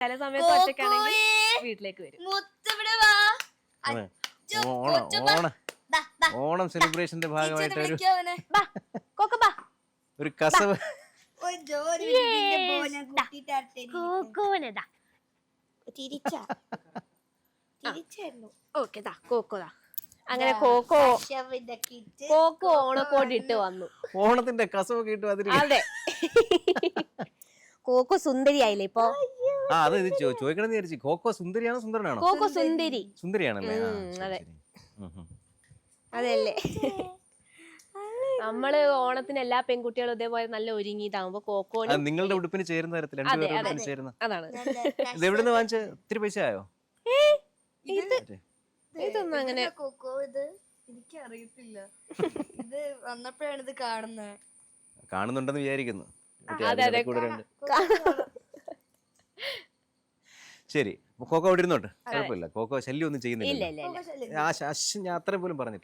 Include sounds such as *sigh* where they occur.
ചില സമയത്ത് ഒറ്റക്കാണെങ്കിൽ വീട്ടിലേക്ക് വരും. ഓണം ഓണം. ഓണം സെലിബ്രേഷന്റെ ഭാഗമായിട്ട് ഒരു ഒരു കസവ്. അങ്ങനെ കോക്കോ ഇട്ട് കോക്കോ ഓണക്കോട്ട് ഇട്ട് വന്നു. ഓണത്തിന്റെ കസവ് കിട്ടും അതിന് അതെ. *laughs* കോക്കോ സുന്ദരിയായില്ലേ ഇപ്പൊ? ആ അത് ഇത് ചോ- ചോദിക്കണമെന്ന് വിചാരിച്ചു കോക്കോ സുന്ദരിയാണോ സുന്ദരനാണോ? കോക്കോ സുന്ദരി. സുന്ദരിയാണല്ലേ? ആ, ശരി, അതെ. ശരി. ഉം, ഉം. അതല്ലേ. നമ്മൾ ഓണത്തിന് എല്ലാ പെൺകുട്ടികളും ഇതേപോലെ നല്ല ഒരുങ്ങിയതാവുമ്പോ അത് കോക്കോനും നിങ്ങളുടെ ഉടുപ്പിന് ചേരുന്ന തരത്തിൽ രണ്ടുപേരുടെ അതെ. ഉടുപ്പിന് ചേരുന്ന. അതാണ്. ഇത് എവിടെ നിന്ന് വാങ്ങിച്ച? ഒത്തിരി പൈസ ആയോ? ഇത് മറ്റേ. ഇതൊന്നും അങ്ങനെ കൊക്കോ ഇത്? എനിക്ക് അറിയത്തില്ല ഇത് വന്നപ്പോഴാണ് ഇത് കാണുന്നത്. കാണുന്നുണ്ടെന്ന് വിചാരിക്കുന്നു. മറ്റേ അതെ, അതിന്റെ അതെ. കൂടെ രണ്ട്. ശരി. കോക്കോ അവിടെ ഇരുന്നോട്ടെ? കുഴപ്പമില്ല. കോക്കോ ശല്യം ഒന്നും ചെയ്യുന്നില്ല ഇല്ല ഇല്ല ആ ശ- ഞാൻ അത്രയും പോലും പറഞ്ഞിട്ടില്ല.